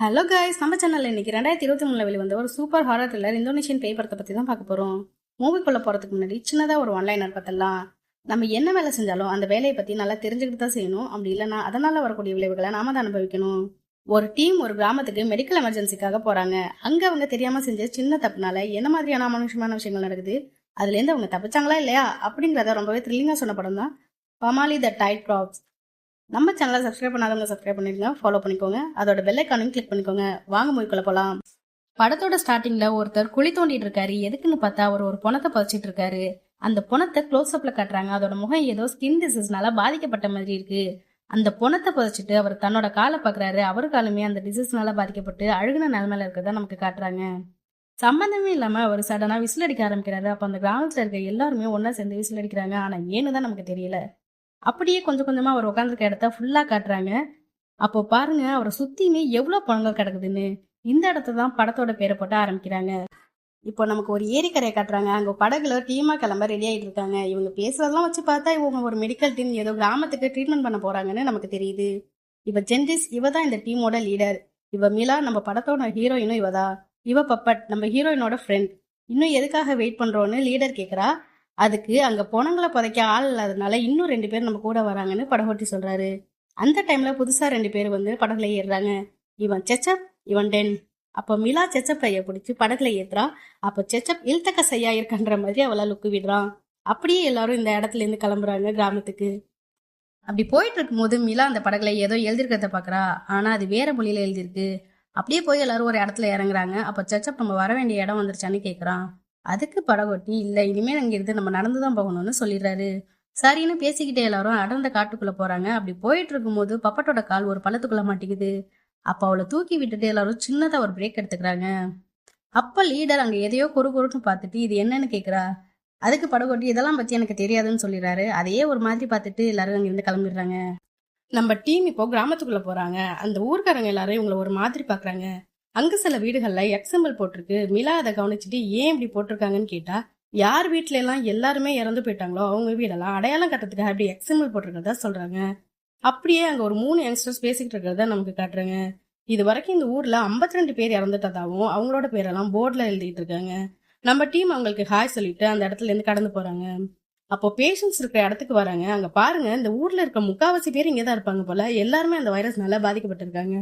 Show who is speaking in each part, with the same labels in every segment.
Speaker 1: Hello guys நம்ம சேனலில் இன்னைக்கு ரெண்டாயிரத்தி இருபத்தி மூணுல வெளிவந்த ஒரு சூப்பர் ஹாரர் த்ரில்லர் இந்தோனேஷியன் பேய் படத்தை பத்தி தான் பார்க்க போறோம். மூவிக்குள்ளே போறதுக்கு முன்னாடி சின்னதா ஒரு ஒன்லைனர் பார்த்தலாம் நம்ம என்ன வேலை செஞ்சாலும் அந்த வேலையை பத்தி நல்லா தெரிஞ்சுக்கிட்டு தான் செய்யணும். அப்படி இல்லைன்னா அதனால வரக்கூடிய விளைவுகளை நாம தான் அனுபவிக்கணும். ஒரு டீம் ஒரு கிராமத்துக்கு மெடிக்கல் எமர்ஜென்சிக்காக போறாங்க. அங்க அவங்க தெரியாம செஞ்ச சின்ன தப்புனால என்ன மாதிரியான அமானுஷமான விஷயங்கள் நடக்குது? அதுலேருந்து அவங்க தப்பிச்சாங்களா இல்லையா? அப்படிங்கிறத ரொம்பவே த்ரில்லிங்காக சொன்ன படம் தான். பமாலி த டைட் க்ராப்ஸ் நம்ம சேனலை சப்ஸ்கிரைப் பண்ணாதவங்க சப்ஸ்கிரைப் பண்ணிடுங்க ஃபாலோ பண்ணிக்கோங்க. அதோட பெல் கிளிக் பண்ணிக்கோங்க. வாங்க மூவிக்குள்ள போகலாம் படத்தோட ஸ்டார்டிங்ல ஒருத்தர் குழி தோண்டிட்டு இருக்காரு. எதுக்குன்னு பார்த்தா அவர் ஒரு பணத்தை பதிச்சிட்டு இருக்காரு. அந்த பணத்தை க்ளோஸ் அப்ல காட்டுறாங்க. அதோட முகம் ஏதோ ஸ்கின் டிசீஸ்னால பாதிக்கப்பட்ட மாதிரி இருக்கு. அந்த பணத்தை புதைச்சிட்டு அவர் தன்னோட காலை பாக்குறாரு அவர் காலுமே அந்த டிசீஸ்னால பாதிக்கப்பட்டு அழுகுன நிலைமையில இருக்கிறதா நமக்கு காட்டுறாங்க. சம்பந்தமே இல்லாம அவர் சடனா விசில் அடிக்க ஆரம்பிக்கிறாரு. அப்ப அந்த கிராமத்துல இருக்க எல்லாருமே ஒன்னா சேர்ந்து விசில் அடிக்கிறாங்க. ஆனா ஏன்னு தான் நமக்கு தெரியல. அப்படியே கொஞ்சம் கொஞ்சமா அவர் உட்காந்துருக்க இடத்த ஃபுல்லா காட்டுறாங்க. அப்போ பாருங்க அவரை சுத்தியுமே எவ்வளவு பழங்கள் கிடக்குதுன்னு. இந்த இடத்த தான் படத்தோட பேரை போட்டு ஆரம்பிக்கிறாங்க. இப்போ நமக்கு ஒரு ஏரிக்கரையை காட்டுறாங்க. அங்க படகுல டீமா கிளம்ப ரெடி ஆயிட்டு இருக்காங்க. இவங்க பேசுறதெல்லாம் வச்சு பார்த்தா இவங்க ஒரு மெடிக்கல் டீம் ஏதோ கிராமத்துக்கு ட்ரீட்மெண்ட் பண்ண போறாங்கன்னு நமக்கு தெரியுது. இவ ஜென்டிஸ் இவ தான் இந்த டீமோட லீடர் இவ மிலா நம்ம படத்தோட ஹீரோயினும் இவதா இவ பப்பட் நம்ம ஹீரோயினோட ஃப்ரெண்ட் இன்னும் எதுக்காக வெயிட் பண்றோன்னு லீடர் கேக்குறா? அதுக்கு அங்க பொணங்களை புதைக்க ஆள் இல்லாதனால இன்னும் ரெண்டு பேர் நம்ம கூட வராங்கன்னு படகோட்டி சொல்றாரு. அந்த டைம்ல புதுசா ரெண்டு பேர் வந்து படகுல ஏறுறாங்க. இவன் செச்சப் இவன் டென். அப்போ மிலா செச்சப் கைய பிடிச்சி படகுல ஏத்துறா. அப்போ செச்சப் இல்தக்க செய்யா இருக்கன்ற மாதிரி அவளை லுக்கு விடுறான். அப்படியே எல்லாரும் இந்த இடத்துல இருந்து கிளம்புறாங்க கிராமத்துக்கு. அப்படி போயிட்டு இருக்கும்போது மிலா அந்த படகுல ஏதோ எழுதிருக்கிறத பாக்குறா ஆனா அது வேற மொழியில எழுதிருக்கு அப்படியே போய் எல்லாரும் ஒரு இடத்துல இறங்குறாங்க. அப்போ செச்சப் நம்ம வர வேண்டிய இடம் வந்துருச்சான்னு கேக்குறான். அதுக்கு படகோட்டி இல்லை இனிமேல் அங்கிருந்து நம்ம நடந்து தான் போகணும்னு சொல்லிடுறாரு. சரின்னு பேசிக்கிட்டே எல்லாரும் அடர்ந்த காட்டுக்குள்ளே போகிறாங்க அப்படி போயிட்டு இருக்கும்போது பப்பட்டோட கால் ஒரு பள்ளத்துக்குள்ள மாட்டிக்குது. அப்போ அவளை தூக்கி விட்டுட்டு எல்லாரும் சின்னதாக ஒரு பிரேக் எடுத்துக்கிறாங்க. அப்போ லீடர் அங்கே எதையோ கொரு கொருன்னு பார்த்துட்டு இது என்னன்னு கேட்குறா அதுக்கு படகோட்டி இதெல்லாம் பற்றி எனக்கு தெரியாதுன்னு சொல்லிடுறாரு. அதையே ஒரு மாதிரி பார்த்துட்டு எல்லாரும் அங்கேருந்து கிளம்பிடுறாங்க. நம்ம டீம் இப்போ கிராமத்துக்குள்ளே போகிறாங்க அந்த ஊர்க்காரங்க எல்லாரும் இவங்களை ஒரு மாதிரி பார்க்குறாங்க. அங்கே சில வீடுகளில் எக்ஸம்பிள் போட்டிருக்கு. மிலா அதை கவனிச்சுட்டு ஏன் இப்படி போட்டிருக்காங்கன்னு கேட்டா யார் வீட்டில எல்லாம் எல்லாருமே இறந்து போயிட்டாங்களோ அவங்க வீடெல்லாம் அடையாளம் கட்டுறதுக்காக அப்படி எக்ஸம்பிள் போட்டிருக்கிறதா சொல்றாங்க. அப்படியே அங்கே ஒரு மூணு யங்ஸ்டர்ஸ் பேசிக்கிட்டு இருக்கிறத நமக்கு காட்டுறாங்க. இது வரைக்கும் இந்த ஊர்ல 52 ரெண்டு பேர் இறந்துட்டதாகவும் அவங்களோட பேரெல்லாம் போர்டில் எழுதிட்டு இருக்காங்க. நம்ம டீம் அவங்களுக்கு ஹாய் சொல்லிட்டு அந்த இடத்துல இருந்து கடந்து போறாங்க. அப்போ பேஷண்ட்ஸ் இருக்கிற இடத்துக்கு வராங்க. அங்க பாருங்க இந்த ஊர்ல இருக்க முக்காவாசி பேர் இங்கே தான் இருப்பாங்க போல. எல்லாருமே அந்த வைரஸ்னால பாதிக்கப்பட்டிருக்காங்க.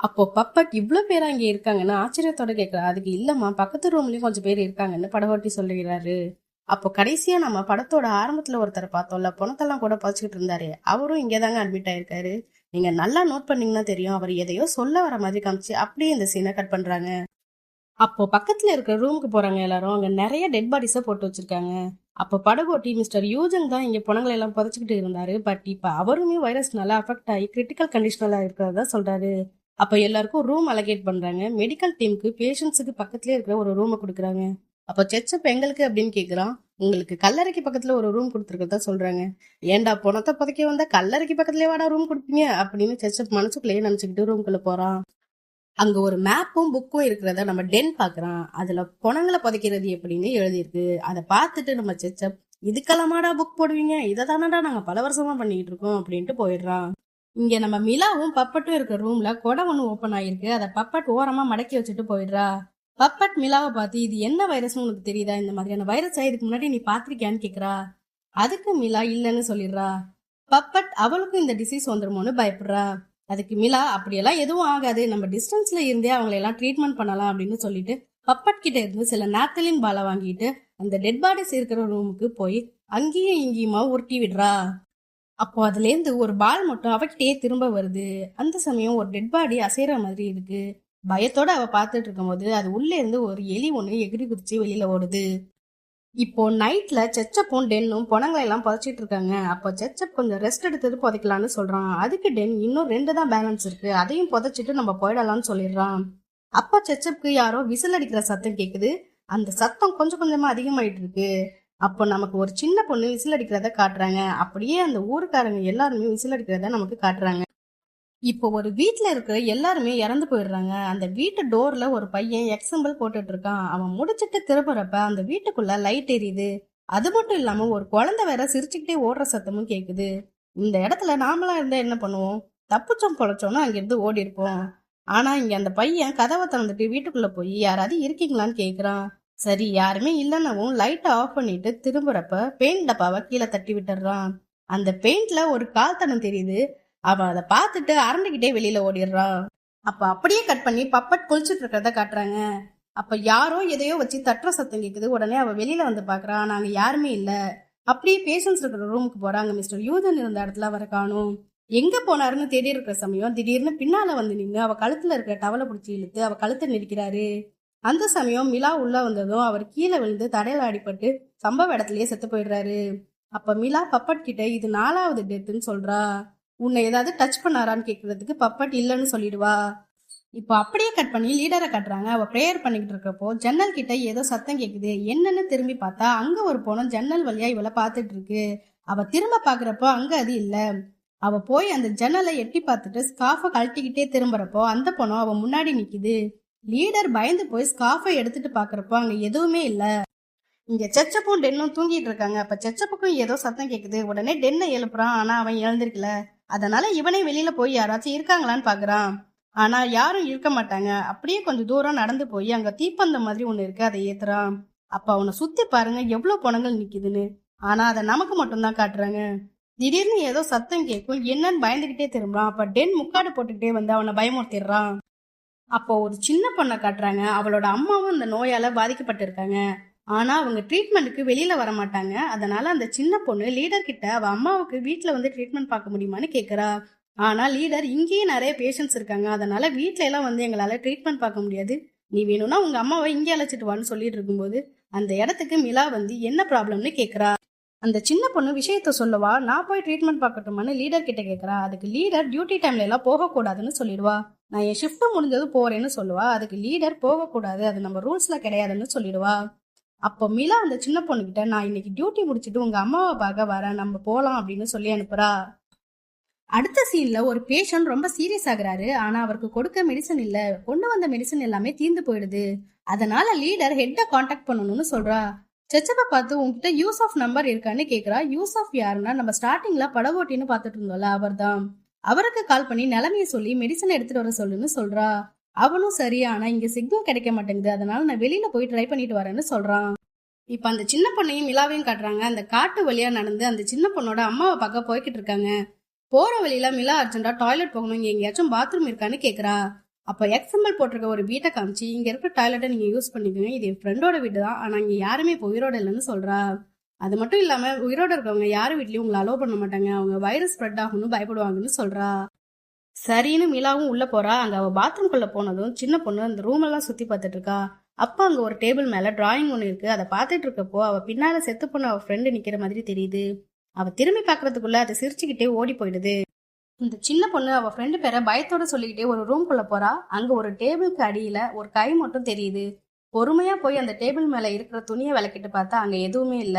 Speaker 1: அப்போ பப்பட் இவ்வளோ பேர் அங்கே இருக்காங்கன்னு ஆச்சரியத்தோட கேக்குறா அதுக்கு இல்லம்மா பக்கத்து ரூம்லயும் கொஞ்சம் பேர் இருக்காங்கன்னு படகோட்டி சொல்லுகிறாரு. அப்போ கடைசியா நம்ம படத்தோட ஆரம்பத்துல ஒருத்தரை பார்த்தோம்ல பணத்தெல்லாம் கூட பதிச்சுக்கிட்டு இருந்தாரு அவரும் இங்கேதாங்க அட்மிட் ஆயிருக்காரு. நீங்க நல்லா நோட் பண்ணீங்கன்னா தெரியும் அவர் எதையோ சொல்ல வர மாதிரி காமிச்சு அப்படியே இந்த சீனை கட் பண்றாங்க. அப்போ பக்கத்துல இருக்கிற ரூமுக்கு போறாங்க எல்லாரும் அங்க நிறைய டெட் பாடிஸ போட்டு வச்சிருக்காங்க. அப்போ படகோட்டி மிஸ்டர் யூஜங் தான் இங்க பணங்களை எல்லாம் புதைச்சுக்கிட்டு இருந்தாரு. பட் இப்ப அவருமே வைரஸ்னால அஃபெக்ட் ஆகி கிரிட்டிக்கல் கண்டிஷனலா இருக்கிறதா சொல்றாரு. அப்ப எல்லாருக்கும் ரூம் அலகேட் பண்றாங்க. மெடிக்கல் டீமுக்கு பேஷண்ட்ஸுக்கு பக்கத்துலயே இருக்கிற ஒரு ரூமை கொடுக்குறாங்க. அப்போ செச்சப் எங்களுக்கு அப்படின்னு கேக்குறான். உங்களுக்கு கல்லறைக்கு பக்கத்துல ஒரு ரூம் கொடுத்துருக்கதா சொல்றாங்க. ஏன்டா பணத்தை புதைக்க வந்தா கல்லறைக்கு பக்கத்துலயே வாடா ரூம் கொடுப்பீங்க? அப்படின்னு செச்சப் மனசுக்குள்ளேயே நினைச்சுக்கிட்டு ரூம்குள்ள போறான். அங்க ஒரு மேப்பும் புக்கும் இருக்கிறத நம்ம டென் பாக்குறான் அதுல பணங்களை புதைக்கிறது எப்படின்னு எழுதியிருக்கு. அதை பார்த்துட்டு நம்ம செச்சப் இதுக்கெல்லாமாடா புக் போடுவீங்க? இதை தானடா நாங்க பல வருஷமா பண்ணிட்டு இருக்கோம் அப்படின்ட்டு போயிடுறான். இங்க நம்ம மிலாவும் பப்பட்டும் இருக்க ரூம்ல கொடை ஒண்ணு ஓபன் ஆயிருக்கு. அதை பப்பட் ஓரமா மடக்கி வச்சுட்டு போயிடுறா. பப்பட் மிலாவை பார்த்து இது என்ன வைரஸ்னு உனக்கு தெரியுதா? இந்த மாதிரியான வைரஸ் இதுக்கு முன்னாடி நீ பாத்திருக்கியான்னு கேக்குறா. அதுக்கு மிலா இல்லைன்னு சொல்லிடுறா. பப்பட் அவளுக்கும் இந்த டிசீஸ் வந்துருமோன்னு பயப்படுறா. அதுக்கு மிலா அப்படியெல்லாம் எதுவும் ஆகாது. நம்ம டிஸ்டன்ஸ்ல இருந்தே அவங்களை எல்லாம் ட்ரீட்மெண்ட் பண்ணலாம் அப்படின்னு சொல்லிட்டு பப்பட் கிட்ட இருந்து சில நாப்தலின் பாலை வாங்கிட்டு அந்த டெட் பாடிஸ் இருக்கிற ரூமுக்கு போய் அங்கேயும் இங்கேயுமா உருட்டி விடுறா. அப்போ அதுலேருந்து ஒரு பால் மட்டும் அவகிட்டே திரும்ப வருது. அந்த சமயம் ஒரு டெட் பாடி அசைற மாதிரி இருக்கு. பயத்தோட அவ பார்த்துட்டு இருக்கும்போது அது உள்ளே இருந்து ஒரு எலி ஒன்று எகிரி குதிச்சு வெளியில ஓடுது. இப்போ நைட்ல செச்சப்பும் டென்னும் பொணங்களை எல்லாம் புதைச்சிட்டு இருக்காங்க. அப்போ செச்சப் கொஞ்சம் ரெஸ்ட் எடுத்தது புதைக்கலாம்னு சொல்றான். அதுக்கு டென் இன்னும் ரெண்டு தான் பேலன்ஸ் இருக்கு. அதையும் புதைச்சிட்டு நம்ம போயிடலாம்னு சொல்லிடுறான். அப்போ செச்சப்க்கு யாரோ விசில் அடிக்கிற சத்தம் கேக்குது. அந்த சத்தம் கொஞ்சம் கொஞ்சமா அதிகமாயிட்டு இருக்கு. அப்போ நமக்கு ஒரு சின்ன பொண்ணு விசில் அடிக்கிறத காட்டுறாங்க. அப்படியே அந்த ஊருக்காரங்க எல்லாருமே விசில் அடிக்கிறத நமக்கு காட்டுறாங்க. இப்போ ஒரு வீட்டில் இருக்கிற எல்லாருமே இறந்து போயிடுறாங்க. அந்த வீட்டு டோர்ல ஒரு பையன் எக்ஸம்பிள் போட்டுட்டு இருக்கான் அவன் முடிச்சிட்டு திரும்புறப்ப அந்த வீட்டுக்குள்ள லைட் எரியுது. அது மட்டும் இல்லாம ஒரு குழந்தை வேற சிரிச்சுக்கிட்டே ஓடுற சத்தமும் கேக்குது. இந்த இடத்துல நாமளா இருந்தா என்ன பண்ணுவோம்? தப்புச்சோம் பொழைச்சோம்னா அங்கிருந்து ஓடி இருப்போம் ஆனா இங்க அந்த பையன் கதவை திறந்துட்டு வீட்டுக்குள்ள போய் யாராவது இருக்கீங்களான்னு கேக்குறான். சரி யாருமே இல்லைனவும் லைட்டை ஆஃப் பண்ணிட்டு திரும்புறப்ப பெயிண்ட் டப்பாவை கீழே தட்டி விட்டுறான் அந்த பெயிண்ட்ல ஒரு கால்தனம் தெரியுது. அவன் அதை பார்த்துட்டு அரண்டுகிட்டே வெளியில ஓடிடுறான். அப்ப அப்படியே கட் பண்ணி பப்பட் குளிச்சுட்டு இருக்கிறத காட்டுறாங்க. அப்ப யாரோ எதையோ வச்சு தட்டுற சத்தம் கேக்குது. உடனே அவ வெளியில வந்து பாக்குறான் நாங்க யாருமே இல்ல. அப்படியே பேஷன்ஸ் இருக்கிற ரூமுக்கு போறாங்க மிஸ்டர் யூதன் இருந்த இடத்துல அவரை காணும். எங்க போனாருன்னு தேடி இருக்கிற சமயம் திடீர்னு பின்னால வந்து நின்று அவ கழுத்துல இருக்கிற டவலை பிடிச்சி இழுத்து அவ கழுத்தை நெரிக்கிறாரு. அந்த சமயம் மிலா உள்ள வந்ததும் அவர் கீழே விழுந்து தடையில அடிபட்டு சம்பவ இடத்துலயே செத்து போயிடுறாரு. அப்ப மிலா பப்பட் கிட்ட இது நாலாவது டெத்துன்னு சொல்றா. உன்னை ஏதாவது டச் பண்ணாரான்னு கேக்குறதுக்கு பப்பட் இல்லைன்னு சொல்லிடுவா. இப்போ அப்படியே கட் பண்ணி லீடரை கட்டுறாங்க. அவ ப்ரேயர் பண்ணிக்கிட்டு இருக்கிறப்போ ஜன்னல் கிட்ட ஏதோ சத்தம் கேக்குது. என்னன்னு திரும்பி பார்த்தா அங்க ஒரு பொணம் ஜன்னல் வழியா இவளை பார்த்துட்டு இருக்கு. அவ திரும்ப பாக்குறப்போ அங்க அது இல்லை. அவ போய் அந்த ஜன்னலை எட்டி பார்த்துட்டு ஸ்காஃபை கழட்டிக்கிட்டே திரும்புறப்போ அந்த பொணம் அவ முன்னாடி நிக்குது. லீடர் பயந்து போய் ஸ்காஃபை எடுத்துட்டு பாக்குறப்போ அங்க எதுவுமே இல்ல. இங்க செச்சப்பும் டென்னும் தூங்கிட்டு இருக்காங்க. அப்ப செச்சப்புக்கும் ஏதோ சத்தம் கேக்குது. உடனே டென்னை எழுப்புறான். ஆனா அவன் எழுந்திருக்கல. அதனால இவனே வெளியில போய் யாராச்சும் இருக்காங்களான்னு பாக்குறான். ஆனா யாரும் இருக்க மாட்டாங்க. அப்படியே கொஞ்சம் தூரம் நடந்து போய் அங்க தீப்பந்தம் மாதிரி ஒண்ணு இருக்கு. அதை ஏத்துறான். அப்ப அவனை சுத்தி பாருங்க எவ்வளவு பணங்கள் நிக்குதுன்னு. ஆனா அதை நமக்கு மட்டும்தான் காட்டுறாங்க. திடீர்னு ஏதோ சத்தம் கேட்கும். என்னன்னு பயந்துகிட்டே திரும்புறான். அப்ப டென் முக்காடு போட்டுக்கிட்டே வந்து அவனை பயமுறுத்திடுறான். அப்போ ஒரு சின்ன பொண்ணை காட்டுறாங்க. அவளோட அம்மாவும் இந்த நோயால பாதிக்கப்பட்டிருக்காங்க. ஆனா அவங்க ட்ரீட்மெண்ட்டுக்கு வெளியில வர மாட்டாங்க அதனால அந்த சின்ன பொண்ணு லீடர் கிட்ட அவ அம்மாவுக்கு வீட்டுல வந்து ட்ரீட்மெண்ட் பார்க்க முடியுமான்னு கேக்குறா. ஆனா லீடர் இங்கேயே நிறைய பேஷண்ட்ஸ் இருக்காங்க. அதனால வீட்ல எல்லாம் வந்து எங்களால ட்ரீட்மெண்ட் பார்க்க முடியாது. நீ வேணும்னா உங்க அம்மாவை இங்கே அழைச்சிட்டு வான்னு சொல்லிட்டு இருக்கும்போது அந்த இடத்துக்கு மிலா வந்து என்ன ப்ராப்ளம்னு கேக்குறா. அந்த சின்ன பொண்ணு விஷயத்த சொல்லவா? நான் போய் ட்ரீட்மெண்ட் பார்க்கட்டுமான்னு லீடர் கிட்ட கேட்குறா அதுக்கு லீடர் டியூட்டி டைம்ல எல்லாம் போகக்கூடாதுன்னு சொல்லிடுவா. நான் என் ஷிஃப்ட் முடிஞ்சதும் போறேன்னு சொல்லுவா. அதுக்கு லீடர் போகக்கூடாது. அது நம்ம ரூல்ஸ்ல கிடையாதுன்னு சொல்லிடுவா. அப்போ மிலா அந்த சின்ன பொண்ணுகிட்ட நான் இன்னைக்கு டியூட்டி முடிச்சுட்டு உங்க அம்மாவை பார்க்க வரேன். நம்ம போலாம் அப்படின்னு சொல்லி அனுப்புறா. அடுத்த சீன்ல ஒரு பேஷண்ட் ரொம்ப சீரியஸ் ஆகுறாரு. ஆனா அவருக்கு கொடுக்க மெடிசன் இல்ல. கொண்டு வந்த மெடிசன் எல்லாமே தீர்ந்து போயிடுது. அதனால லீடர் ஹெட்டை காண்டாக்ட் பண்ணணும்னு சொல்றா. செச்சப்பை பார்த்து உங்ககிட்ட யூஸ் ஆஃப் நம்பர் இருக்கான்னு கேட்குறா யூஸ் ஆஃப் யாருன்னா நம்ம ஸ்டார்டிங்ல படவோட்டின்னு பார்த்துட்டு இருந்தோம்ல அவர்தான். அவருக்கு கால் பண்ணி நிலைமைய சொல்லி மெடிசன் எடுத்துட்டு வர சொல்லுன்னு சொல்றா. அவனும் சரி ஆனா இங்க சிக்னல் கிடைக்க மாட்டேங்குது. அதனால நான் வெளியில போய் ட்ரை பண்ணிட்டு வரேன்னு சொல்றான். இப்ப அந்த சின்ன பொண்ணையும் மிலாவையும் காட்டுறாங்க. அந்த காட்டு வழியா நடந்து அந்த சின்ன பொண்ணோட அம்மாவை பார்க்க போய்கிட்டு இருக்காங்க. போற வழியில மிலா அர்ஜென்டா டாய்லெட் போகணும். இங்கே எங்கேயாச்சும் பாத்ரூம் இருக்கான்னு கேக்குறா. அப்போ எக்ஸ்எம்எல் போட்டிருக்க ஒரு வீட்டை காமிச்சு இங்கே இருக்கிற டாய்லெட்டை நீங்கள் யூஸ் பண்ணிக்கோங்க. இது என் ஃப்ரெண்டோட வீடு தான். ஆனால் இங்கே யாருமே இப்போ உயிரோட இல்லைன்னு சொல்கிறா அது மட்டும் இல்லாமல் உயிரோட இருக்கவங்க யார் வீட்லையும் உங்களை அலோவ் பண்ண மாட்டாங்க. அவங்க வைரஸ் ஸ்ப்ரெட் ஆகும்னு பயப்படுவாங்கன்னு சொல்கிறா சரின்னு மிலாவும் உள்ளே போகிறா அங்கே அவள் பாத்ரூம்குள்ளே போனதும் சின்ன பொண்ணு அந்த ரூமெல்லாம் சுற்றி பார்த்துட்டு இருக்கா. அப்போ அங்கே ஒரு டேபிள் மேலே டிராயிங் ஒன்று இருக்குது அதை பார்த்துட்டு இருக்கப்போ அவள் பின்னால் செத்து பொண்ணு அவள் ஃப்ரெண்டு நிற்கிற மாதிரி தெரியுது. அவள் திரும்பி பார்க்கறதுக்குள்ளே அதை சிரிச்சுக்கிட்டே ஓடி போயிடுது. இந்த சின்ன பொண்ணு அவ ஃப்ரெண்டு பேரை பயத்தோட சொல்லிக்கிட்டே ஒரு ரூம்குள்ள போறா. அங்க ஒரு டேபிளுக்கு அடியில ஒரு கை மட்டும் தெரியுது. பொறுமையா போய் அந்த டேபிள் மேல இருக்கிற துணியை விளக்கிட்டு பார்த்தா அங்க எதுவுமே இல்ல.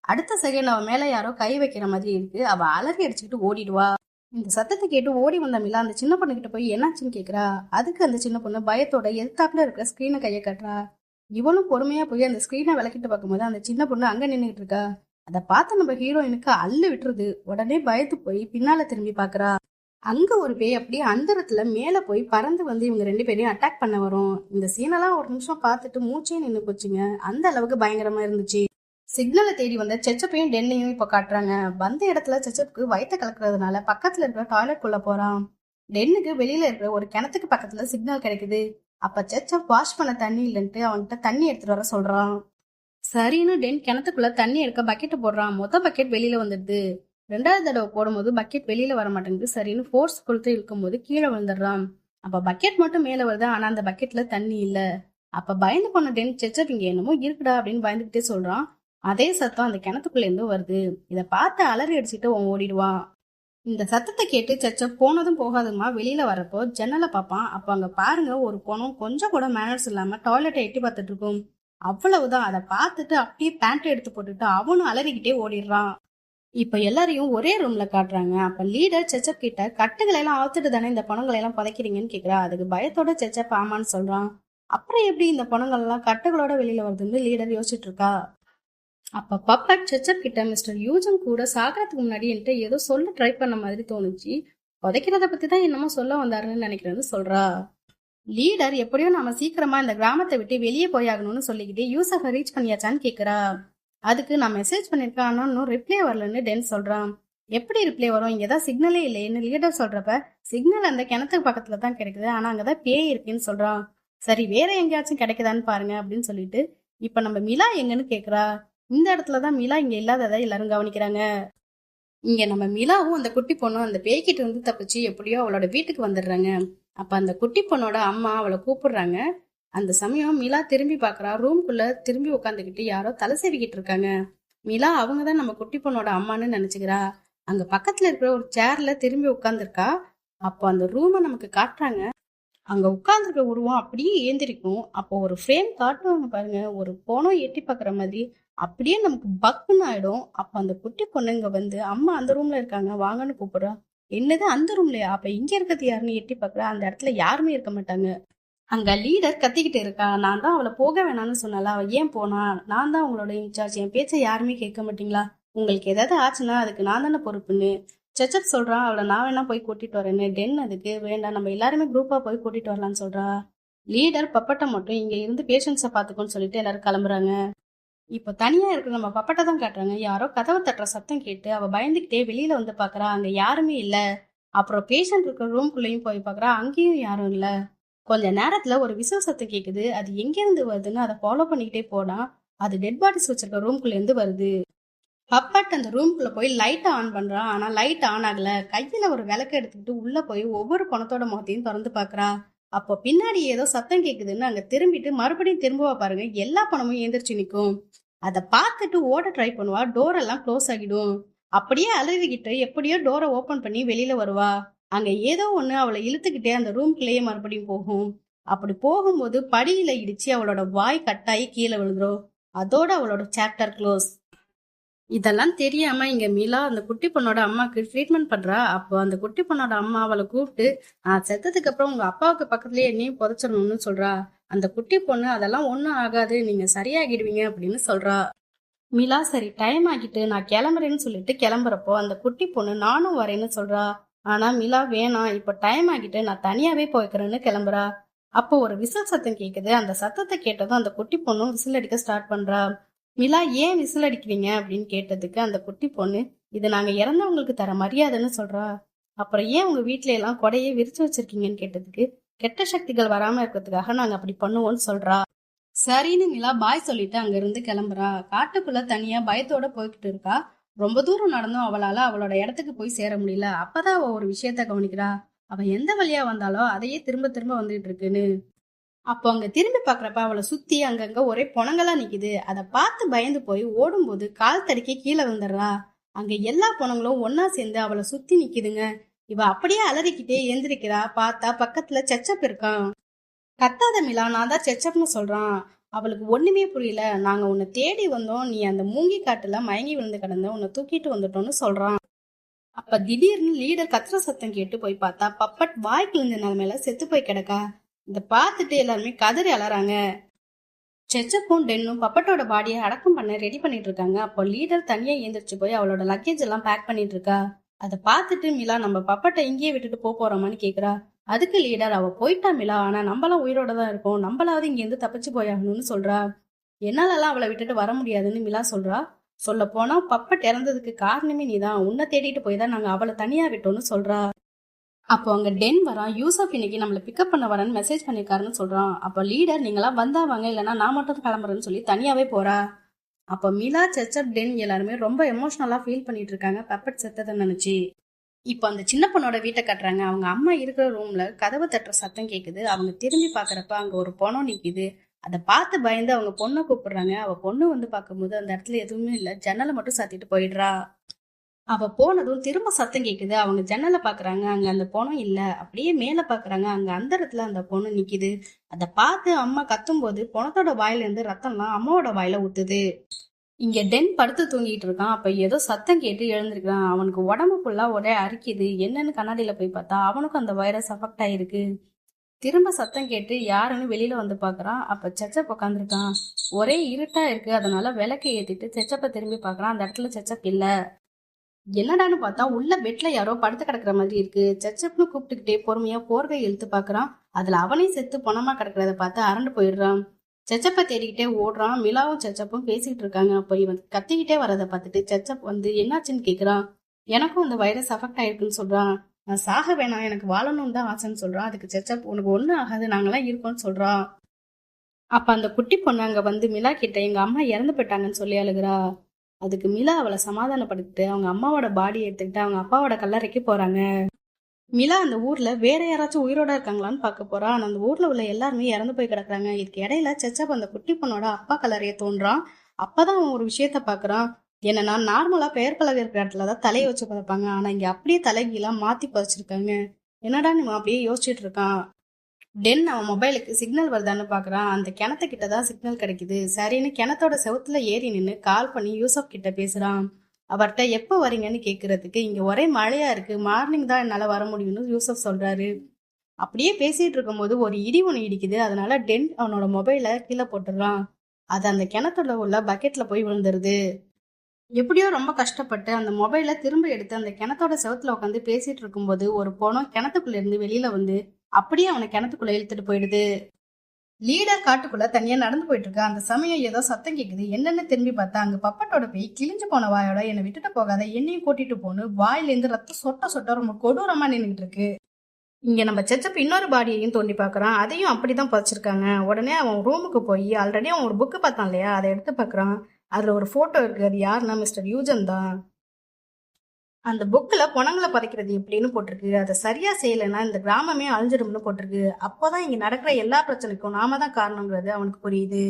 Speaker 1: அடுத்த செகண்ட் அவ மேல யாரோ கை வைக்கிற மாதிரி இருக்கு. அவ அலறி அடிச்சுக்கிட்டு ஓடிடுவா. இந்த சத்தத்தை கேட்டு ஓடி வந்த மிலா அந்த சின்ன பொண்ணு கிட்ட போய் என்னாச்சுன்னு கேக்குறா. அதுக்கு அந்த சின்ன பொண்ணு பயத்தோட எதிர்த்தாப்புல இருக்கிற ஸ்கிரீனை கையை கட்டுறா. இவளும் பொறுமையா போய் அந்த ஸ்கிரீனை விளக்கிட்டு பார்க்கும்போது அந்த சின்ன பொண்ணு அங்க நின்றுட்டு இருக்கா. அதை பார்த்து நம்ம ஹீரோயினுக்கு அள்ளு விட்டுருது. உடனே பயத்து போய் பின்னால திரும்பி பாக்குறா. அங்க ஒரு பேய் அப்படியே அந்தரத்துல மேல போய் பறந்து வந்து இவங்க ரெண்டு பேரையும் அட்டாக் பண்ண வரும். இந்த சீனெல்லாம் ஒரு நிமிஷம் பார்த்துட்டு மூச்சே நின்று போச்சுங்க. அந்த அளவுக்கு பயங்கரமா இருந்துச்சு. சிக்னலை தேடி வந்த செச்சப்பையும் டென்னையும் இப்ப காட்டுறாங்க. வந்த இடத்துல செச்சப்புக்கு வயித்த கலக்குறதுனால பக்கத்துல இருக்கிற டாய்லெட் குள்ள போறான். டென்னுக்கு வெளியில இருக்கிற ஒரு கிணத்துக்கு பக்கத்துல சிக்னல் கிடைக்குது. அப்ப செச்சப் வாஷ் பண்ண தண்ணி இல்லைன்ட்டு அவன்கிட்ட தண்ணி எடுத்துட்டு வர சொல்றான். சரின்னு டென் கிணத்துக்குள்ள தண்ணி எடுக்க பக்கெட்டை போடுறான். மொத்த பக்கெட் வெளியில வந்துடுது. ரெண்டாவது தடவை போடும்போது பக்கெட் வெளியில வர மாட்டேங்குது. சரின்னு ஃபோர்ஸ் கொடுத்து இழுக்கும்போது கீழே விழுந்துடுறான். அப்ப பக்கெட் மட்டும் மேல வருது. ஆனா அந்த பக்கெட்ல தண்ணி இல்ல. அப்ப பயந்து போன டென் செச்சப் இங்க என்னமோ இருக்குடா அப்படின்னு பயந்துகிட்டே சொல்றான். அதே சத்தம் அந்த கிணத்துக்குள்ள இருந்து வருது. இதை பார்த்து அலறி அடிச்சுட்டு அவன் ஓடிடுவான். இந்த சத்தத்தை கேட்டு செச்சப் போனதும் போகாதுமா வெளியில வரப்போ ஜன்னலை பார்ப்பான். அப்ப அங்க பாருங்க ஒரு பொணம் கொஞ்சம் கூட மேனர்ஸ் இல்லாம டாய்லெட்டை எட்டி பார்த்துட்டு இருக்கும். அவ்வளவுதான். அதை பார்த்துட்டு அப்படியே பேண்ட் எடுத்து போட்டுட்டு அவனும் அலறிக்கிட்டே ஓடிடுறான். இப்ப எல்லாரையும் ஒரே ரூம்ல காட்டுறாங்க. அப்ப லீடர் செச்சப் கிட்ட கட்டுகளை எல்லாம் ஆத்துட்டு தானே இந்த பணங்களை எல்லாம் புதைக்கிறீங்கன்னு கேக்குறா. அதுக்கு பயத்தோட செச்சப் ஆமான்னு சொல்றான். அப்புறம் எப்படி இந்த பணங்கள் எல்லாம் கட்டுகளோட வெளியில வருதுன்னு லீடர் யோசிச்சுட்டு இருக்கா? அப்ப பப்பட் செச்சப் கிட்ட மிஸ்டர் யூஜன் கூட சாகிறதுக்கு முன்னாடி என்கிட்ட ஏதோ சொல்ல ட்ரை பண்ண மாதிரி தோணுச்சு. புதைக்கிறத பத்தி தான் என்னமோ சொல்ல வந்தாருன்னு நினைக்கிறேன்னு சொல்றா. லீடர் எப்படியோ நாம சீக்கிரமா இந்த கிராமத்தை விட்டு வெளியே போயாகணும்னு சொல்லிக்கிட்டு யூசஃபை ரீச் பண்ணியாச்சான்னு கேக்குறா. அதுக்கு நான் மெசேஜ் பண்ணிருக்கேன் இன்னும் ரிப்ளை வரலன்னு டென் சொல்றான். எப்படி ரிப்ளை வரும்? இங்கே தான் சிக்னலே இல்லைன்னு லீடர் சொல்றப்ப சிக்னல் அந்த கிணத்துக்கு பக்கத்துல தான் கிடைக்குது. ஆனா அங்கதான் பேய் இருக்குன்னு சொல்றான். சரி வேற எங்கேயாச்சும் கிடைக்குதான்னு பாருங்க அப்படின்னு சொல்லிட்டு இப்ப நம்ம மிலா எங்கன்னு கேக்குறா. இந்த இடத்துலதான் மிலா இங்க இல்லாததை எல்லாரும் கவனிக்கிறாங்க. இங்க நம்ம மிலாவும் அந்த குட்டி பொண்ணும் அந்த பேய்கிட்ட இருந்து தப்பிச்சு எப்படியோ அவளோட வீட்டுக்கு வந்துடுறாங்க. அப்ப அந்த குட்டி பொண்ணோட அம்மா அவளை கூப்பிடுறாங்க. அந்த சமயம் மிலா திரும்பி பார்க்குறா. ரூம்குள்ள திரும்பி உட்காந்துக்கிட்டு யாரோ தலை சீவிக்கிட்டு இருக்காங்க. மிலா அவங்க தான் நம்ம குட்டி பொண்ணோட அம்மான்னு நினைச்சுக்கிறா. அங்க பக்கத்துல இருக்கிற ஒரு சேர்ல திரும்பி உட்காந்துருக்கா அப்போ அந்த ரூமை நமக்கு காட்டுறாங்க. அங்க உட்காந்துருக்க உருவம் அப்படியே ஏந்திரிக்கும். அப்போ ஒரு ஃப்ரேம் காட்டுவாங்க பாருங்க. ஒரு போனோம் எட்டி பார்க்குற மாதிரி அப்படியே நமக்கு பக்குன்னு ஆயிடும். அப்போ அந்த குட்டி பொண்ணுங்க வந்து அம்மா அந்த ரூம்ல இருக்காங்க. வாங்கன்னு கூப்பிடுறா. என்னது அந்த ரூம்லயா அப்ப இங்க இருக்கிறது யாருன்னு எட்டி பாக்குறா அந்த இடத்துல யாருமே இருக்க மாட்டாங்க. அங்க லீடர் கத்திக்கிட்டு இருக்கா. நான் தான் அவளை போக வேணாம்னு சொன்னால அவ ஏன் போனா? நான் தான் உங்களோட இன்சார்ஜ் என் பேச்சை யாருமே கேட்க மாட்டீங்களா? உங்களுக்கு ஏதாவது ஆச்சுன்னா அதுக்கு நான் தானே பொறுப்புன்னு. செச்சப் சொல்றான் அவளை நான் வேணா போய் கூட்டிட்டு வரேன்னு. டென் அதுக்கு வேண்டாம். நம்ம எல்லாருமே குரூப்பா போய் கூட்டிட்டு வரலாம்னு சொல்றா. லீடர் பப்பட்டை மட்டும் இங்க இருந்து பேஷண்ட்ஸை பாத்துக்கோன்னு சொல்லிட்டு எல்லாரும் கிளம்புறாங்க. இப்போ தனியா இருக்கிற நம்ம பப்பட்ட தான் காட்டுறாங்க. யாரோ கதவை தட்டுற சத்தம் கேட்டு அவ பயந்துக்கிட்டே வெளியில வந்து பாக்குறா. அங்க யாருமே இல்ல. அப்புறம் பேஷண்ட் இருக்கிற ரூம்குள்ளேயும் போய் பாக்குறா. அங்கேயும் யாரும் இல்ல. கொஞ்ச நேரத்துல ஒரு விசில் சத்தம் கேக்குது. அது எங்க இருந்து வருதுன்னு அதை ஃபாலோ பண்ணிக்கிட்டே போனா அது டெட் பாடிஸ் வச்சிருக்க ரூம்குள்ள இருந்து வருது. பப்பட் அந்த ரூம்குள்ள போய் லைட்டை ஆன் பண்றான் ஆனா லைட் ஆன் ஆகல. கையில ஒரு விளக்க எடுத்துக்கிட்டு உள்ள போய் ஒவ்வொரு பணத்தோட முகத்தையும் திறந்து பாக்குறா. அப்போ பின்னாடி ஏதோ சத்தம் கேக்குதுன்னு அங்க திரும்பிட்டு மறுபடியும் திரும்பவா பாருங்க எல்லா பணமும் எந்திரிச்சு நிற்கும் அதை பார்த்துட்டு ஓட ட்ரை பண்ணுவா டோர் எல்லாம் க்ளோஸ் ஆகிடும். அப்படியே அலறிக்கிட்டு எப்படியோ டோரை ஓபன் பண்ணி வெளியில வருவா. அங்க ஏதோ ஒண்ணு அவளை இழுத்துக்கிட்டே அந்த ரூம்குள்ளேயே மறுபடியும் போகும். அப்படி போகும்போது படியில இடிச்சு அவளோட வாய் கட்டாயி கீழே விழுந்துரும். அதோட அவளோட சாப்டர் க்ளோஸ் இதெல்லாம் தெரியாம இங்க மிலா அந்த குட்டி பொண்ணோட அம்மாக்கு ட்ரீட்மெண்ட் பண்றா. அப்போ அந்த குட்டி பொண்ணோட அம்மா அவளை கூப்பிட்டு நான் செத்ததுக்கு அப்புறம் உங்க அப்பாவுக்கு பக்கத்துலயே என்னையும் புதைச்சிடணும்னு சொல்றா. அந்த குட்டி பொண்ணு அதெல்லாம் ஒன்றும் ஆகாது. நீங்க சரியாகிடுவீங்க அப்படின்னு சொல்றா. மிலா சரி டைம் ஆகிட்டு நான் கிளம்புறேன்னு சொல்லிட்டு கிளம்புறப்போ அந்த குட்டி பொண்ணு நானும் வரேன்னு சொல்றா. ஆனா மிலா வேணாம் இப்ப டைம் ஆகிட்டு நான் தனியாவே போய்க்கிறேன்னு கிளம்புறா. அப்போ ஒரு விசில் சத்தம் கேக்குது. அந்த சத்தத்தை கேட்டதும் அந்த குட்டி பொண்ணும் விசில் அடிக்க ஸ்டார்ட் பண்றா. மிலா ஏன் விசில் அடிக்கிறீங்க? அப்படின்னு கேட்டதுக்கு அந்த குட்டி பொண்ணு இது நாங்க இறந்தவங்களுக்கு தர மரியாதைன்னு சொல்றா. அப்புறம் ஏன் உங்க வீட்ல எல்லாம் கொடையே விரிச்சு வச்சிருக்கீங்கன்னு கேட்டதுக்கு கெட்ட சக்திகள் வராம இருக்கிறதுக்காக நாங்க அப்படி பண்ணுவோம்னு சொல்றா. சரின்னு மிலா பாய் சொல்லிட்டு அங்க இருந்து கிளம்புறா. காட்டுக்குள்ள தனியா பயத்தோட போய்கிட்டு இருக்கா. ரொம்ப தூரம் நடந்தும் அவளால அவளோட இடத்துக்கு போய் சேர முடியல. அப்பதான் அவ ஒரு விஷயத்த கவனிக்கிறா. அவ எந்த வழியா வந்தாலோ அதையே திரும்ப திரும்ப வந்துட்டு இருக்குன்னு. அப்போ அங்க திரும்பி பாக்குறப்ப அவளை சுத்தி அங்கங்க ஒரே பொணங்களா நிக்குது. அதை பார்த்து பயந்து போய் ஓடும்போது கால் தடுக்கி கீழே விழுந்துடுறா. அங்க எல்லா பொணங்களும் ஒன்னா சேர்ந்து அவளை சுத்தி நிக்குதுங்க. இவ அப்படியே அலறிக்கிட்டே எழுந்திருக்கிறா பார்த்தா பக்கத்துல செச்சப் இருக்கான். கத்தாத மிலா நான் தான் செச்சப்னு சொல்றான். அவளுக்கு ஒண்ணுமே புரியல. நாங்க உன்னை தேடி வந்தோம். நீ அந்த மூங்கி காட்டுல மயங்கி விழுந்து கிடந்த உன்னை தூக்கிட்டு வந்துட்டோம்னு சொல்றான். அப்ப திடீர்னு லீடர் கத்துற சத்தம் கேட்டு போய் பார்த்தா பப்பட் வாய் கிழிஞ்ச நிலைமையில செத்து போய் கிடக்கா. இந்த பார்த்துட்டு எல்லாருமே கதறி அலறாங்க. செச்சப்பும் டென்னும் பப்பட்டோட பாடியை அடக்கம் பண்ண ரெடி பண்ணிட்டு இருக்காங்க. அப்போ லீடர் தனியா ஏந்திரிச்சு போய் அவளோட லக்கேஜ் எல்லாம் பேக் பண்ணிட்டு இருக்கா. அதை பார்த்துட்டு மிலா நம்ம பப்பட்டை இங்கேயே விட்டுட்டு போக போறோமான்னு கேக்குறா. அதுக்கு லீடர் அவ போயிட்டா மிலா ஆனா நம்மளாம் உயிரோட தான் இருக்கோம். நம்மளாவது இங்கேருந்து தப்பிச்சு போயாகணும்னு சொல்றா. என்னாலலாம் அவளை விட்டுட்டு வர முடியாதுன்னு மிலா சொல்றா. சொல்ல போனா பப்பட் இறந்ததுக்கு காரணமே நீதான். உன்னை தேடிட்டு போய் தான் நாங்க அவளை தனியா விட்டோம்னு சொல்றா. அப்போ அங்க டென் வரான் யூசப் இன்னைக்கு நம்மள பிக்கப் பண்ண வரேன்னு மெசேஜ் பண்ணிருக்காருன்னு சொல்றான். அப்போ லீடர் நீங்களாம் வந்தா வாங்க இல்லைன்னா நான் மட்டும் கிளம்புறேன்னு சொல்லி தனியாவே போறா. அப்போ மிலா செச்சப் டென் எல்லாருமே ரொம்ப எமோஷனலா ஃபீல் பண்ணிட்டு இருக்காங்க. பப்பட் செத்ததை நினைச்சு. இப்போ அந்த சின்ன பொண்ணோட வீட்டை கட்டுறாங்க. அவங்க அம்மா இருக்கிற ரூம்ல கதவை தட்டுற சத்தம் கேக்குது. அவங்க திரும்பி பாக்குறப்ப அங்க ஒரு பொணம் நிக்குது. அதை பார்த்து பயந்து அவங்க பொண்ணை கூப்பிடுறாங்க. அவ பொண்ணு வந்து பார்க்கும்போது அந்த இடத்துல எதுவுமே இல்லை. ஜன்னலை மட்டும் சாத்திட்டு போயிடுறா. அவ போனதும் திரும்ப சத்தம் கேக்குது. அவங்க ஜன்னலை பாக்குறாங்க. அங்க அந்த பொணம் இல்ல. அப்படியே மேல பாக்குறாங்க. அங்க அந்த இடத்துல அந்த பொணம் நிக்குது. அதை பார்த்து அம்மா கத்தும்போது பொணத்தோட வாயில இருந்து ரத்தம்லாம் அம்மாவோட வாயில ஊத்துது. இங்க டென் படுத்து தூங்கிட்டு இருக்கான். அப்ப ஏதோ சத்தம் கேட்டு எழுந்திருக்கான் அவனுக்கு உடம்பு ஃபுல்லா ஒரே அரிக்குது. என்னன்னு கண்ணாடியில போய் பார்த்தா அவனுக்கும் அந்த வைரஸ் அஃபெக்ட் ஆயிருக்கு. திரும்ப சத்தம் கேட்டு யாருன்னு வெளியில வந்து பாக்குறான். அப்ப செச்சப் உட்காந்துருக்கான் ஒரே இருட்டா இருக்கு. அதனால விளக்கை ஏத்திட்டு செச்சப்ப திரும்பி பாக்குறான். அந்த இடத்துல செச்சப் இல்ல. என்னடான்னு பார்த்தா உள்ள பெட்ல யாரோ படுத்து கிடக்குற மாதிரி இருக்கு. சச்சப்னு கூப்பிட்டுக்கிட்டே பொறுமையா போர்வை இழுத்து பாக்குறான். அதுல அவனையும் செத்து பணமா கிடக்குறத பார்த்து அரண்டு போயிடுறான். செச்சப்ப தேடிக்கிட்டே ஓடுறான். மிலாவும் செச்சப்பும் பேசிக்கிட்டு இருக்காங்க. அப்போ இவன் கத்திக்கிட்டே வரதை பார்த்துட்டு சச்சப் வந்து என்னாச்சுன்னு கேக்குறான்? எனக்கும் இந்த வைரஸ் அஃபெக்ட் ஆயிருக்குன்னு சொல்றான். நான் சாக வேணாம். எனக்கு வாழணும்னு தான் ஆசைன்னு சொல்றான். அதுக்கு செச்சப் உனக்கு ஒன்றும் ஆகாது. நாங்களாம் இருக்கோம்னு சொல்றான். அப்ப அந்த குட்டி பொண்ணு அங்க வந்து மிலா கிட்ட எங்க அம்மா இறந்து போயிட்டாங்கன்னு சொல்லி அழுகிறா. அதுக்கு மிலா அவளை சமாதானப்படுத்திட்டு அவங்க அம்மாவோட பாடி எடுத்துக்கிட்டு அவங்க அப்பாவோட கல்லறைக்கு போறாங்க. மிலா அந்த ஊர்ல வேற யாராச்சும் உயிரோட இருக்காங்களான்னு பார்க்க போறா. ஆனா அந்த ஊர்ல உள்ள எல்லாருமே இறந்து போய் கிடக்குறாங்க. இதுக்கு இடையில செச்சப் அந்த குட்டி பொண்ணோட அப்பா கல்லறைய தோன்றான். அப்பதான் அவன் ஒரு விஷயத்த பாக்குறான் என்னன்னா நார்மலா பெயர் பலகை இருக்கிற இடத்துல தான் தலையை வச்சு புதைப்பாங்க. ஆனா இங்க அப்படியே தலைகீழா மாத்தி புதைச்சிருக்காங்க. என்னடா நீ அப்படியே யோசிச்சுட்டு இருக்கான். டென் அவன் மொபைலுக்கு சிக்னல் வருதான்னு பார்க்குறான் அந்த கிணத்துக்கிட்ட தான் சிக்னல் கிடைக்குது. சரின்னு கிணத்தோட செவுத்துல ஏறி நின்று கால் பண்ணி யூசப் கிட்ட பேசுகிறான் அவர்கிட்ட எப்போ வரீங்கன்னு கேட்குறதுக்கு இங்கே ஒரே மழையாக இருக்குது மார்னிங் தான் என்னால் வர முடியும்னு யூசப் சொல்கிறாரு அப்படியே பேசிகிட்டு இருக்கும்போது ஒரு இடி ஒன்று இடிக்குது. அதனால டென் அவனோட மொபைலை கீழே போட்டுடுறான். அது அந்த கிணத்துல உள்ள பக்கெட்டில் போய் விழுந்துருது. எப்படியோ ரொம்ப கஷ்டப்பட்டு அந்த மொபைலை திரும்ப எடுத்து அந்த கிணத்தோட செவுத்துல உட்காந்து பேசிட்டு இருக்கும்போது ஒரு பணம் கிணத்துக்குள்ள இருந்து வெளியில வந்து அப்படியே அவனை கிணத்துக்குள்ள இழுத்துட்டு போயிடுது. லீடர் காட்டுக்குள்ள தனியா நடந்து போயிட்டு இருக்கா அந்த சமயம் ஏதோ சத்தம் கேக்குது. என்னன்னு திரும்பி பார்த்தா அங்க பப்பட்டோட போய் கிழிஞ்சு போன வாயோட என்னை விட்டுட்டு போகாத என்னையும் கூட்டிட்டு போன்னு வாயில இருந்து ரத்தம் சொட்ட சொட்ட ரொம்ப கொடூரமா நின்றுட்டு இருக்கு. இங்க நம்ம செச்சப் இன்னொரு பாடியையும் தோண்டி பாக்குறான் அதையும் அப்படிதான் பதிச்சிருக்காங்க. உடனே அவன் ரூமுக்கு போய் ஆல்ரெடி அவன் ஒரு புக்கு பார்த்தான் இல்லையா? அதை எடுத்து பாக்குறான் அதுல ஒரு போட்டோ இருக்கு. அது யாருன்னா மிஸ்டர் யூஜன் தான். அந்த புக்கில் பொணங்களை பதைக்கிறது எப்படின்னு போட்டிருக்கு. அதை சரியாக செய்யலைன்னா இந்த கிராமமே அழிஞ்சிடும்னு போட்டிருக்கு. அப்போ தான் இங்கே நடக்கிற எல்லா பிரச்சனைக்கும் நாம தான் காரணங்கிறது அவனுக்கு புரியுது.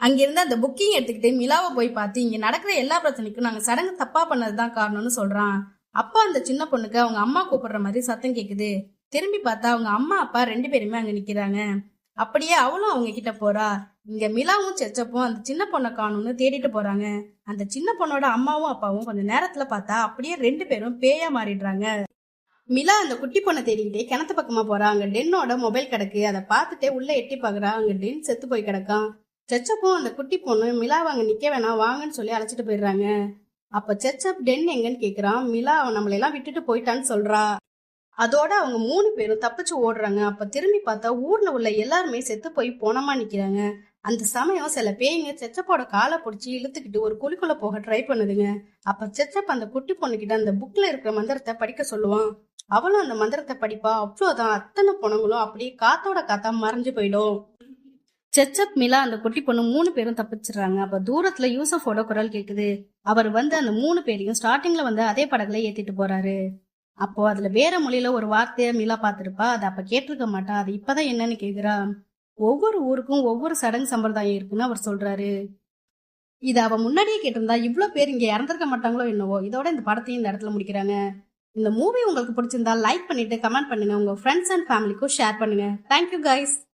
Speaker 1: அங்கிருந்து அந்த புக்கிங் எடுத்துக்கிட்டு மிலாவை போய் பார்த்து இங்கே நடக்கிற எல்லா பிரச்சனைக்கும் நாங்கள் சடங்கு தப்பாக பண்ணது தான் காரணம்னு சொல்கிறான் அப்பா அந்த சின்ன பொண்ணுக்கு அவங்க அம்மா கூப்பிடுற மாதிரி சத்தம் கேட்குது திரும்பி பார்த்தா அவங்க அம்மா அப்பா ரெண்டு பேருமே அங்கே நிற்கிறாங்க அப்படியே அவளும் அவங்க கிட்ட போறா. இங்க மிலாவும் செச்சப்பும் அந்த சின்ன பொண்ணை காணும்னு தேடிட்டு போறாங்க. அந்த சின்ன பொண்ணோட அம்மாவும் அப்பாவும் கொஞ்ச நேரத்துல பார்த்தா அப்படியே ரெண்டு பேரும் பேயா மாறிடுறாங்க. மிலா அந்த குட்டி பொண்ணை தேடிக்கிட்டே கிணத்து பக்கமா போறா. அங்க டென்னோட மொபைல் கிடக்கு. அதை பார்த்துட்டே உள்ள எட்டி பாக்குறா. அங்க டென் செத்து போய் கிடக்கான். செச்சப்பும் அந்த குட்டி பொண்ணு மிலாவை அங்க நிக்க வேணாம். வாங்கன்னு சொல்லி அழைச்சிட்டு போயிடுறாங்க. அப்ப செச்சப் டென் எங்கன்னு கேக்குறான். மிலா அவன் நம்மளெல்லாம் விட்டுட்டு போயிட்டான்னு சொல்றா. அதோட அவங்க மூணு பேரும் தப்பிச்சு ஓடுறாங்க. அப்ப திரும்பி பார்த்தா ஊர்ல உள்ள எல்லாருமே செத்து போய் போனமா நிக்கிறாங்க. அந்த சமயம் சில பேய்ங்க செச்சப்போட காலை பிடிச்சி இழுத்துக்கிட்டு ஒரு குழிக்குள்ள போக ட்ரை பண்ணுதுங்க. அப்ப செச்சப் அந்த குட்டி பொண்ணுகிட்ட அந்த புக்ல இருக்கிற மந்திரத்தை படிக்க சொல்லுவான். அவளும் அந்த மந்திரத்தை படிப்பா. அவ்வளோதான் அத்தனை பொண்ணுங்களும் அப்படியே காத்தோட காத்தா மறைஞ்சு போயிடும். செச்சப் மிலா அந்த குட்டி பொண்ணு மூணு பேரும் தப்பிச்சிடுறாங்க. அப்ப தூரத்துல யூசஃபோட குரல் கேக்குது. அவர் வந்து அந்த மூணு பேரையும் ஸ்டார்டிங்ல வந்து அதே படகுல ஏத்திட்டு போறாரு. அப்போ அதுல வேற மொழியில ஒரு வார்த்தையை மீளா பார்த்திருப்பா. அதை அப்ப கேட்டிருக்க மாட்டா. அது இப்பதான் என்னன்னு கேக்குறா. ஒவ்வொரு ஊருக்கும் ஒவ்வொரு சடங்கு சம்பிரதாயம் இருக்குன்னு அவர் சொல்றாரு. இது அவ முன்னாடியே கேட்டிருந்தா இவ்வளோ பேர் இங்க இறந்துருக்க மாட்டாங்களோ என்னவோ. இதோட இந்த படத்தையும் இந்த இடத்துல முடிக்கிறாங்க. இந்த மூவி உங்களுக்கு பிடிச்சிருந்தா லைக் பண்ணிட்டு கமெண்ட் பண்ணுங்க. உங்க ஃப்ரெண்ட்ஸ் அண்ட் ஃபேமிலிக்கும் ஷேர் பண்ணுங்க. Thank you guys